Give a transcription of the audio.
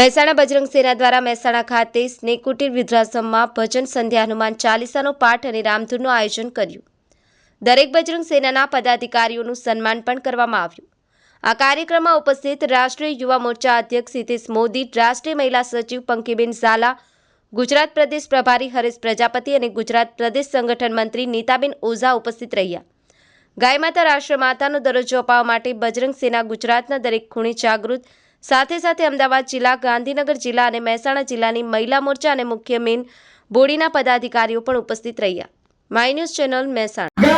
મહેસાણા બજરંગ સેના દ્વારા મહેસાણા ખાતે સ્નેકુટીર વૃદ્ધાશ્રમમાં ભજન સંધ્યા હનુમાન ચાલીસાનો પાઠ અને રામધૂનનું આયોજન કર્યું. દરેક બજરંગ સેનાના પદાધિકારીઓનું સન્માન પણ કરવામાં આવ્યું. આ કાર્યક્રમમાં ઉપસ્થિત રાષ્ટ્રીય યુવા મોરચા અધ્યક્ષ હિતેશ મોદી, રાષ્ટ્રીય મહિલા સચિવ પંકીબેન ઝાલા, ગુજરાત પ્રદેશ પ્રભારી હરેશ પ્રજાપતિ અને ગુજરાત પ્રદેશ સંગઠન મંત્રી નીતાબેન ઓઝા ઉપસ્થિત રહ્યા. ગાય માતા રાષ્ટ્રમાતાનો દરજ્જો અપાવવા માટે બજરંગ સેના ગુજરાતના દરેક ખૂણે જાગૃત સાથે સાથે અમદાવાદ જિલ્લા, ગાંધીનગર જિલ્લા અને મહેસાણા જિલ્લાની મહિલા મોરચા અને મુખ્ય મેન બોડીના પદાધિકારીઓ પણ ઉપસ્થિત રહ્યા. My news channel Mehsana.